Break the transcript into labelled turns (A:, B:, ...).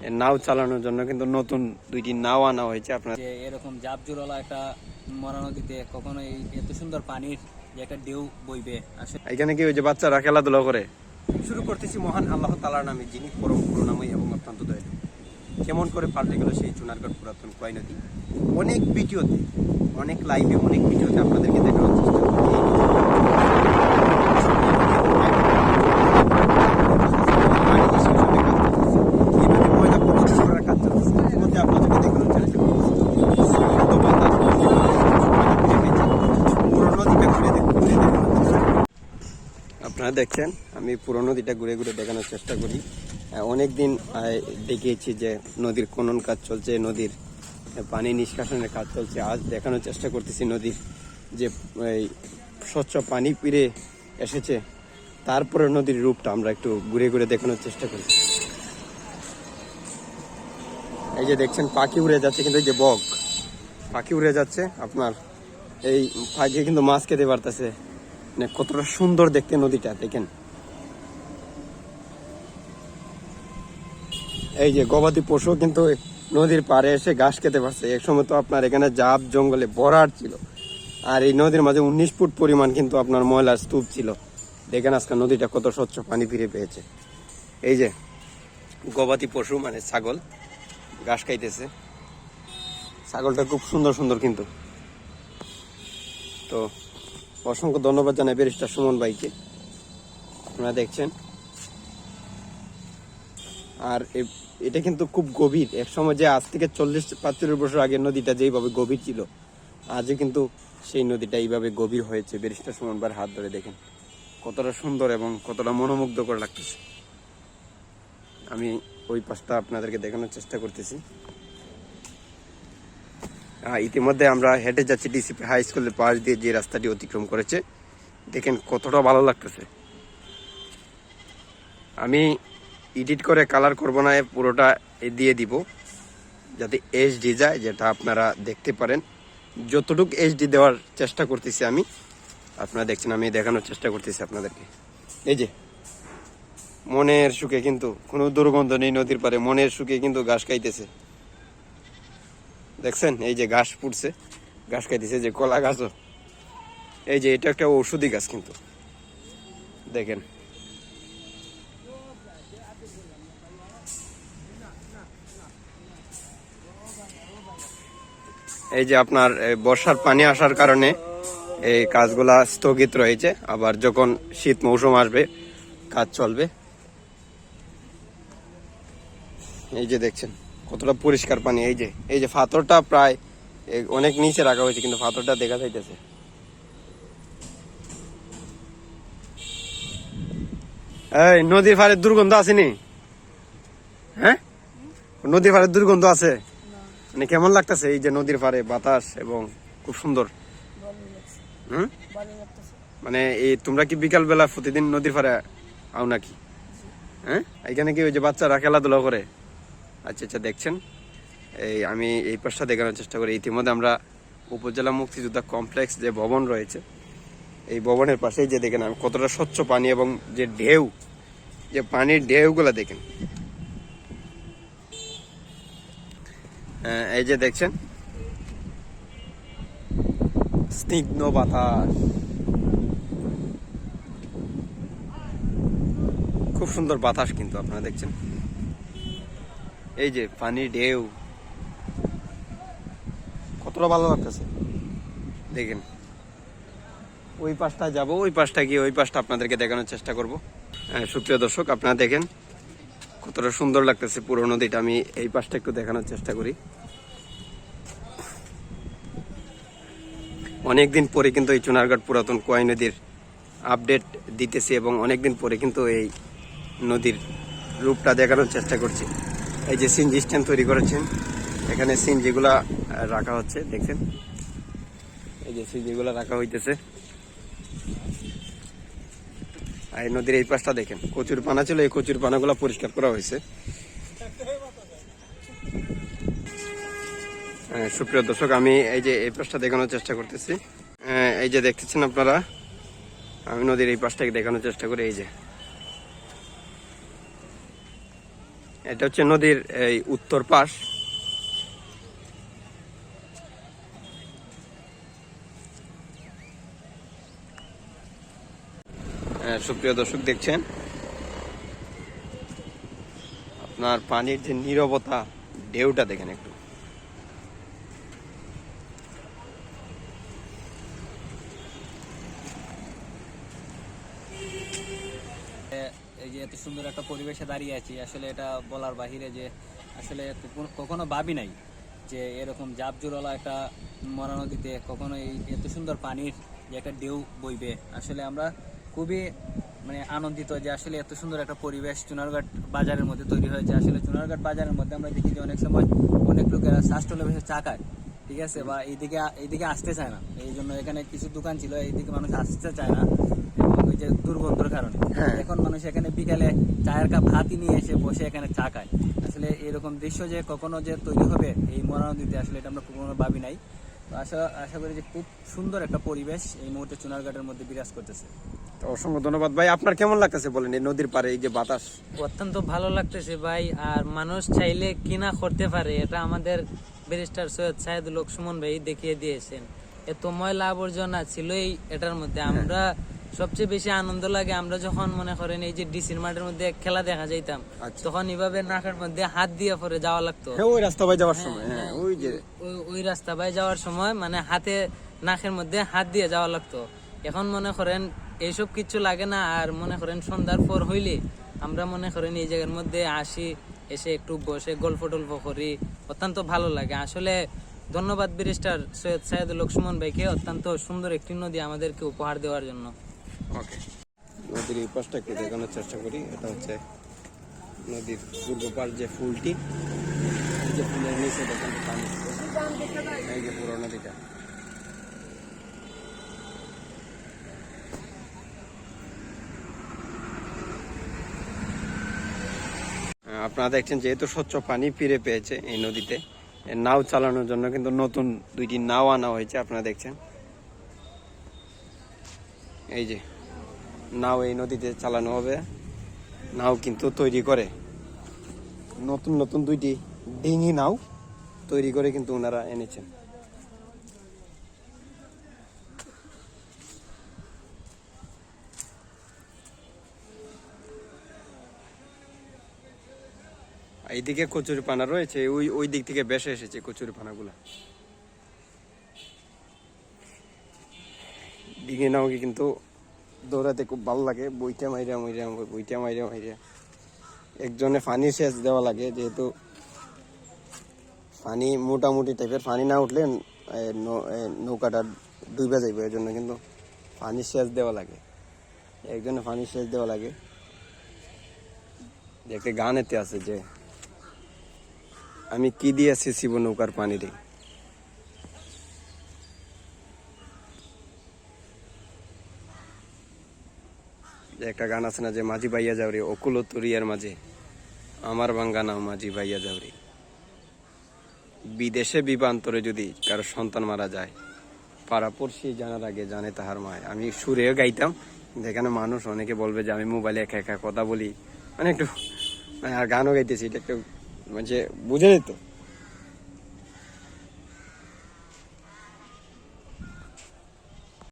A: নাও চালানোর জন্য কিন্তু নতুন দুইটি নাও আনা হয়েছে আপনার।
B: যে এরকম জাপ জোরালা একটা মরা নদীতে কখনো এই এত সুন্দর পানির যে একটা ঢেউ বইবে। আসলে
A: এখানে কি ওই যে বাচ্চারা খেলাধুলা করে? শুরু করতেছি মহান আল্লাহ তালার নামে যিনি পরম করুণাময় এবং অত্যন্ত দয়ালু। কেমন করে পাল্টে গেল সেই চুনারগড় পুরাতন কয় নদী অনেক ভিডিওতে অনেক লাইভে অনেক ভিডিওতে আপনাদেরকে দেখানোর চেষ্টা করি এইভাবে ময়লা পরিষ্কার করার কাজ চলতেছে। ইতিমধ্যে আপনাদেরকে দেখানোর চেষ্টা করতেছি। সিন্ধু বাতাস, পুরো নদীকে ঘুরে দেখ- ঘুরে দেখানোর চেষ্টা করি। আপনারা দেখছেন, আমি পুরো নদীটা ঘুরে ঘুরে দেখানোর চেষ্টা করি। অনেক দিন দেখিয়েছি যে নদীর খনন কাজ চলছে, নদীর পানি নিষ্কাশনের কাজ চলছে। আজ দেখানোর চেষ্টা করতেছি নদীর যে স্বচ্ছ পানি পিড়ে এসেছে তারপরে নদীর রূপটা আমরা একটু ঘুরে ঘুরে দেখানোর চেষ্টা করি। এই যে দেখছেন, পাখি উড়ে যাচ্ছে কিন্তু এই যে বক। পাখি উড়ে যাচ্ছে, আপনার এই পাখি কিন্তু মাছ খেতে পারতেছে। মানে কতটা সুন্দর দেখতে নদীটা, দেখেন। এই যে গবাদি পশু কিন্তু নদীর পাড়ে এসে ঘাস খেতে পারছে। এক সময় তো আপনার এখানে জাপ জঙ্গলে ভরাট ছিল। আর এই নদীর মাঝে উনিশ ফুট পরিমাণ কিন্তু আপনার ময়লার স্তূপ ছিল। দেখেন আজকে নদীটা কত স্বচ্ছ পানি ফিরে পেয়েছে। এই যে গবাদি পশু মানে ছাগল, ঘাস খাইতেছে। ছাগলটা খুব সুন্দর সুন্দর কিন্তু। তো অসংখ্য ধন্যবাদ জানাই ব্যারিস্টার সুমন ভাইকে। আপনারা দেখছেন। আর এটা কিন্তু খুব গভীর। এক সময় যে আজ থেকে চল্লিশ, পঁয়তাল্লিশ বছর আগে নদীটা যেইভাবে গভীর ছিল, আজও কিন্তু সেই নদীটা এইভাবে গভীর হয়েছে। ব্যারিস্টার সুমন ভাইয়ের হাত ধরে দেখেন, কতটা সুন্দর এবং কতটা মনোমুগ্ধকর লাগতেছে। আমি ওই পাশটা আপনাদেরকে দেখানোর চেষ্টা করতেছি। ইতিমধ্যে আমরা হেঁটে যাচ্ছি ডিসিপি হাই স্কুলের পাশ দিয়ে যে রাস্তাটি অতিক্রম করেছে। দেখেন কতটা ভালো লাগতেছে। আমি এডিট করে কালার করব না পুরোটা দিয়ে দিব, যাতে এইচডি যায়, যেটা আপনারা দেখতে পারেন। যতটুকু এইচডি দেওয়ার চেষ্টা করতেছি আমি, আপনারা দেখছেন আমি দেখানোর চেষ্টা করতেছি আপনাদেরকে। এই যে, মনের সুখে কিন্তু কোনো দুর্গন্ধ নেই নদীর পারে মনের সুখে কিন্তু ঘাস খাইতেছে। দেখছেন? এই যে ঘাস ফুটছে ঘাস খাইতেছে যে কলা গাছও। এই যে এটা একটা ঔষধি গাছ কিন্তু। দেখেন। এই যে আপনার বর্ষার পানি আসার কারণে এই কাজগুলা স্থগিত রয়েছে। আবার যখন শীত মৌসুম আসবে, কাজ চলবে। এই যে দেখছেন। কতটা পরিষ্কার পানি, এই যে এই যে পাথরটা প্রায় অনেক নিচে রাখা হয়েছে, কিন্তু পাথরটা দেখা যাইতেছে। এই, নদীর পাড়ে দুর্গন্ধ আসেনি হ্যাঁ? নদীর পাড়ে দুর্গন্ধ আছে? মানে কেমন লাগতেছে এই যে নদীর পাড়ে বাতাস এবং খুব সুন্দর? হুম? মানে এই তোমরা কি বিকাল বেলা প্রতিদিন নদীর পাড়ে আও নাকি? হ্যাঁ? এখানে কি ওই যে বাচ্চারা খেলাধুলা করে? আচ্ছা আচ্ছা দেখছেন? এই আমি এই পাশটা দেখানোর চেষ্টা করি। ইতিমধ্যে আমরা উপজেলা মুক্তিযোদ্ধা কমপ্লেক্স যে ভবন রয়েছে এই ভবনের পাশেই যে দেখেন আমি কতটা স্বচ্ছ পানি এবং যে ঢেউ যে পানির ঢেউগুলো দেখেন। হ্যাঁ, এই যে দেখছেন? স্নিগ্ধ বাতাস। খুব সুন্দর বাতাস কিন্তু আপনারা দেখছেন। এই যে পানির ঢেউ। কতটা ভালো লাগতেছে? দেখেন। ওই পাশটা যাব। ওই পাশটা গিয়ে ওই পাশটা আপনাদেরকে দেখানোর চেষ্টা করব। হ্যাঁ, সুপ্রিয় দর্শক আপনারা দেখেন কতটা সুন্দর লাগতেছে পুরো নদীটা। আমি এই পাশটা একটু দেখানোর চেষ্টা করি। অনেকদিন পরে কিন্তু এই চুনারঘাট পুরাতন কোয়াই নদীর আপডেট দিতেছি এবং অনেকদিন পরে কিন্তু এই নদীর রূপটা দেখানোর চেষ্টা করছি। এই যে সিনজি স্ট্যান্ড তৈরি করেছেন এখানে সিনজিগুলা রাখা হচ্ছে দেখছেন? এই যে সিনজিগুলা রাখা হইতেছে। আর এই নদীর এই পাশটা দেখেন কচুর পানা ছিল এই কচুর পানাগুলো পরিষ্কার করা হয়েছে। হ্যাঁ, সুপ্রিয় দর্শক আমি এই যে এই পাশটা দেখানোর চেষ্টা করতেছি। হ্যাঁ, এই যে দেখতেছেন আপনারা আমি নদীর এই পাশটাকে দেখানোর চেষ্টা করি এই যে। এটা হচ্ছে নদীর এই উত্তর পাশ। আহ, সুপ্রিয় দর্শক দেখছেন? আপনার পানির যে নিরবতা ঢেউটা দেখেন একটু
B: এ- এই যে এত সুন্দর একটা পরিবেশে দাঁড়িয়ে আছি। আসলে এটা বলার বাহিরে যে আসলে কখনো- ভাবি নাই যে এরকম জাপ জোরালা একটা মরা নদীতে কখনো এই এত সুন্দর পানির যে একটা ঢেউ বইবে। আসলে আমরা খুবই মানে আনন্দিত যে আসলে এত সুন্দর একটা পরিবেশ চুনারঘাট বাজারের মধ্যে তৈরি হয়েছে। আসলে চুনারঘাট বাজারের মধ্যে আমরা দেখি যে অনেক সময় অনেক লোকেরা শ্বাসটলে বসে চা খায়, ঠিক আছে? বা এইদিকে এইদিকে আসতে চায় না। এই জন্য এখানে কিছু দোকান ছিল, এইদিকে মানুষ আসতে চায় না। ওই যে দুর্গন্ধর কারণে।
A: হ্যাঁ।
B: এখন মানুষ এখানে বিকালে চায়ের কাপ হাতি নিয়ে এসে বসে এখানে চা খায়। আসলে এরকম দৃশ্য যে কখনো যে তৈরি হবে এই মরা নদীতে আসলে এটা আমরা কখনো ভাবি নাই। তো আশা আশা করি যে খুব সুন্দর একটা পরিবেশ এই মুহূর্তে চুনারঘাটের মধ্যে বিরাজ করতেছে।
A: তো অসংখ্য ধন্যবাদ। ভাই আপনার কেমন লাগতেছে বলেন এই নদীর পারে এই যে বাতাস?
C: অত্যন্ত ভালো লাগতেছে ভাই আর মানুষ চাইলে কিনা করতে পারে এটা আমাদের ব্যারিস্টার সৈয়দ সাহেদুল হক সুমন ভাই দেখিয়ে দিয়েছেন। এত ময়লা আবর্জনা ছিলই এটার মধ্যে। আমরা সবচেয়ে বেশি আনন্দ লাগে আমরা যখন মনে করেন এই যে ডিসির মাঠের মধ্যে খেলা দেখা যাইতাম
A: আচ্ছা।
C: তখন এভাবে নাকের মধ্যে হাত দিয়ে পরে যাওয়া লাগতো।
A: হ্যাঁ ওই রাস্তা ভাই যাওয়ার সময় হ্যাঁ ওই যে।
C: ওই- রাস্তা বাই যাওয়ার সময় মানে হাতে নাকের মধ্যে হাত দিয়ে যাওয়া লাগতো। এখন মনে করেন এইসব কিছু লাগে না আর মনে করেন সন্ধ্যার পর হইলে আমরা মনে করেন এই জায়গার মধ্যে আসি এসে একটু বসে গল্প টল্প করি অত্যন্ত ভালো লাগে। আসলে ধন্যবাদ ব্যারিস্টার সৈয়দ সাইদুল লক্ষ্মণ ভাইকে অত্যন্ত সুন্দর একটি নদী আমাদেরকে উপহার দেওয়ার জন্য।
A: নদীর এই পাশটা একটু দেখানোর চেষ্টা করি। এটা হচ্ছে নদীর পূর্ব পাশ যে ফুলটি যে ফুলের নিচে পুরো নদীটা। আপনারা দেখছেন যেহেতু স্বচ্ছ পানি ফিরে পেয়েছে এই নদীতে নাও চালানোর জন্য কিন্তু নতুন দুইটি নাও আনা হয়েছে, আপনারা দেখছেন। এই যে নাও এই নদীতে চালানো হবে। নাও কিন্তু তৈরি করে। নতুন নতুন দুইটি ডিঙি নাও তৈরি করে কিন্তু ওনারা এনেছেন। এইদিকে কচুরি পানা রয়েছে, ওই ওই দিক থেকে বেসে এসেছে কচুরি পানাগুলা ডিঙে নাও কিন্তু দৌড়াতে খুব ভালো লাগে, বইটা মাইরা মাইরা, বইটা মাইরা মাইরা। একজনে পানি সেচ দেওয়া লাগে, যেহেতু পানি মোটামুটি টাইপের পানি না উঠলে নৌকাটা ডুবে যাইবে এর জন্য কিন্তু পানি সেচ দেওয়া লাগে। একজনে পানি সেচ দেওয়া লাগে। একটা গান এতে আছে যে, আমি কি দিয়ে সিসিব নৌকার পানি দিই যে একটা গান আছে না যে, মাঝি বাইয়া যাওরে, অকুল তরিয়ার মাঝে। আমার বাঙ্গা নাও, মাঝি বাইয়া যাওরে। বিদেশে বিবান্তরে যদি কারও সন্তান মারা যায় পাড়াপড়শি জানার আগে জানে তাহার মায়। আমি সুরেও গাইতাম এখানে মানুষ অনেকে বলবে যে, আমি মোবাইলে একা একা কথা বলি। মানে একটু মানে আর গানও গাইতেছি, এটা একটু মানে বুঝে যেত